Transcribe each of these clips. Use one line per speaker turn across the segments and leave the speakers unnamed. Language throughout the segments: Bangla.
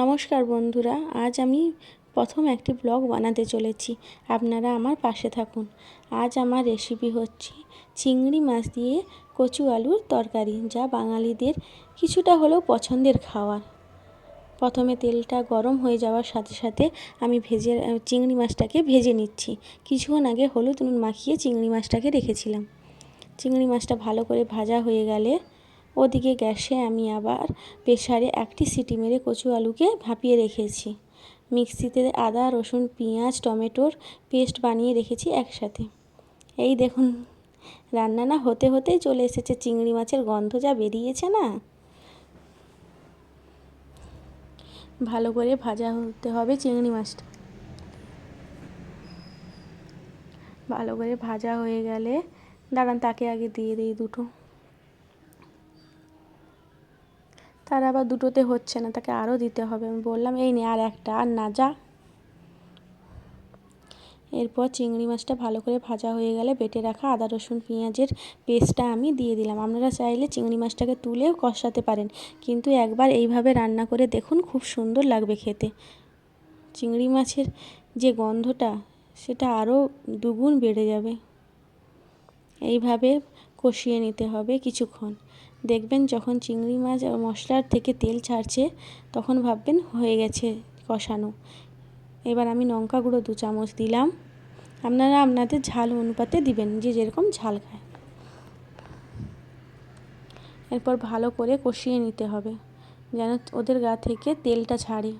নমস্কার বন্ধুরা, আজ আমি প্রথম একটি ব্লগ বানাতে চলেছি। আপনারা আমার পাশে থাকুন। আজ আমার রেসিপি হচ্ছে চিংড়ি মাছ দিয়ে কচু আলুর তরকারি, যা বাঙালিদের কিছুটা হলেও পছন্দের খাওয়ার প্রথমে তেলটা গরম হয়ে যাওয়ার সাথে সাথে আমি ভেজে, চিংড়ি মাছটাকে ভেজে নিচ্ছি। কিছুক্ষণ আগে হলুদ নুন মাখিয়ে চিংড়ি মাছটাকে রেখেছিলাম। চিংড়ি মাছটা ভালো করে ভাজা হয়ে গেলে ওদিকে গ্যাসে আমি আবার প্রেশারে একটি সিটি মেরে কচু আলুকে ভাপিয়ে রেখেছি। মিক্সিতে আদা, রসুন, পেঁয়াজ, টমেটোর পেস্ট বানিয়ে রেখেছি একসাথে। এই দেখুন, রান্না না হতে হতেই চলে এসেছে চিংড়ি মাছের গন্ধ, যা বেরিয়েছে না? ভালো করে ভাজা হতে হবে চিংড়ি মাছটা। ভালো করে ভাজা হয়ে গেলে, দাঁড়ান, তাকে আগে দিয়ে দিই দুটো। তার আবার দুটোতে হচ্ছে না, তাকে আরও দিতে হবে। আমি বললাম, এই নে আর একটা, আর না, যা। এরপর চিংড়ি মাছটা ভালো করে ভাজা হয়ে গেলে বেটে রাখা আদা, রসুন, পেঁয়াজের পেস্টটা আমি দিয়ে দিলাম। আপনারা চাইলে চিংড়ি মাছটাকে তুলেও কষাতে পারেন, কিন্তু একবার এইভাবে রান্না করে দেখুন, খুব সুন্দর লাগবে খেতে। চিংড়ি মাছের যে গন্ধটা, সেটা আরও দুগুণ বেড়ে যাবে। এইভাবে কষিয়ে নিতে হবে কিছুক্ষণ। দেখবেন যখন চিংড়ি মাছ মশলার থেকে তেল ছাড়ছে, তখন ভাববেন হয়ে গেছে কষানো। এবার আমি লঙ্কা গুঁড়ো দু চামচ দিলাম। আপনারা আপনাদের ঝাল অনুপাতে দিবেন, যে যেরকম ঝাল খায়। এরপর ভালো করে কষিয়ে নিতে হবে, যেন ওদের গা থেকে তেলটা ছাড়ে।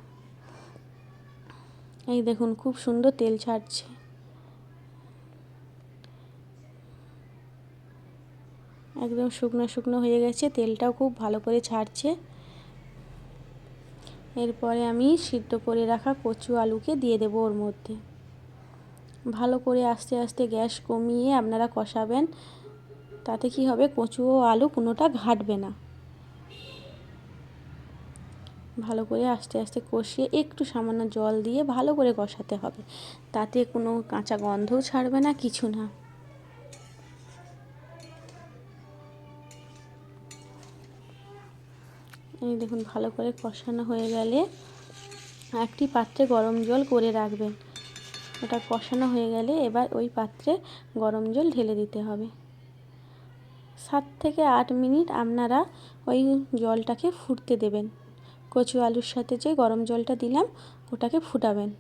এই দেখুন, খুব সুন্দর তেল ছাড়ছে। একদম শুকনো শুকনো হয়ে গেছে। তেলটাও খুব ভালো করে ছাড়ছে। এরপরে আমি সিদ্ধ করে রাখা কচু আলুকে দিয়ে দেবো ওর মধ্যে। ভালো করে আস্তে আস্তে গ্যাস কমিয়ে আপনারা কষাবেন। তাতে কি হবে? কচু ও আলু কোনোটা ঘাটবে না। ভালো করে আস্তে আস্তে কষিয়ে একটু সামান্য জল দিয়ে ভালো করে কষাতে হবে। তাতে কোনো কাঁচা গন্ধও ছাড়বে না, কিছু না। এই দেখুন, ভালো করে কষানো হয়ে গেলে একটি পাত্রে গরম জল করে রাখবেন। ওটা কষানো হয়ে গেলে এবার ওই পাত্রে গরম জল ঢেলে দিতে হবে। সাত থেকে আট মিনিট আপনারা ওই জলটাকে ফুটতে দেবেন। কচু আলুর সাথে যে গরম জলটা দিলাম, ওটাকে ফুটাবেন।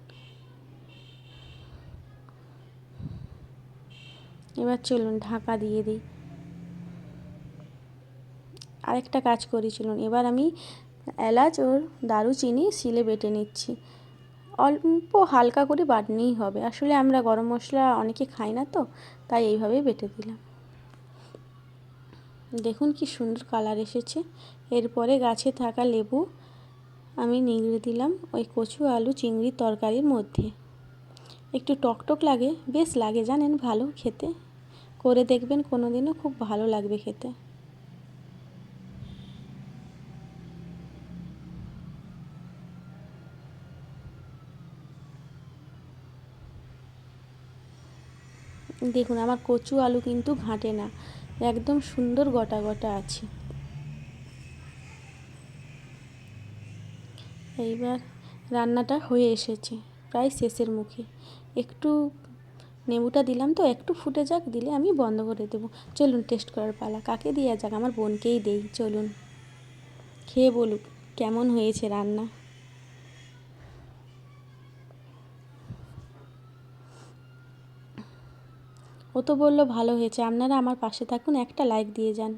এবার চলুন, ঢাকা দিয়ে দিই। আরেকটা কাজ করেছিলেন এবার আমি এলাচ ওর দারুচিনি শিলে বেটে নিচ্ছি। অল্প হালকা করে বাটনেই হবে। আসলে আমরা গরম মশলা অনেকে খাই না তো, তাই এইভাবেই বেটে দিলাম। দেখুন কি সুন্দর কালার এসেছে। এরপরে গাছে থাকা লেবু আমি নিংড়ে দিলাম ওই কচু, আলু চিংড়ির তরকারির মধ্যে। একটু টকটক লাগে, বেশ লাগে জানেন ভালো খেতে। করে দেখবেন কোনো দিনও খুব ভালো লাগবে খেতে। দেখুন, আমার কচু আলু কিন্তু ঘাঁটে না। একদম সুন্দর গোটা গোটা আছে। এইবার রান্নাটা হয়ে এসেছে, প্রায় শেষের মুখে। একটু নেবুটা দিলাম তো, একটু ফুটে যাক, দিলে আমি বন্ধ করে দেবো। চলুন, টেস্ট করার পালা। কাকে দিয়ে যাক? আমার বোনকেই দেই, চলুন। খেয়ে বলুক, কেমন হয়েছে রান্না? ও তো বলল ভালো হয়েছে। আপনারা আমার পাশে থাকুন একটা লাইক দিয়ে যান।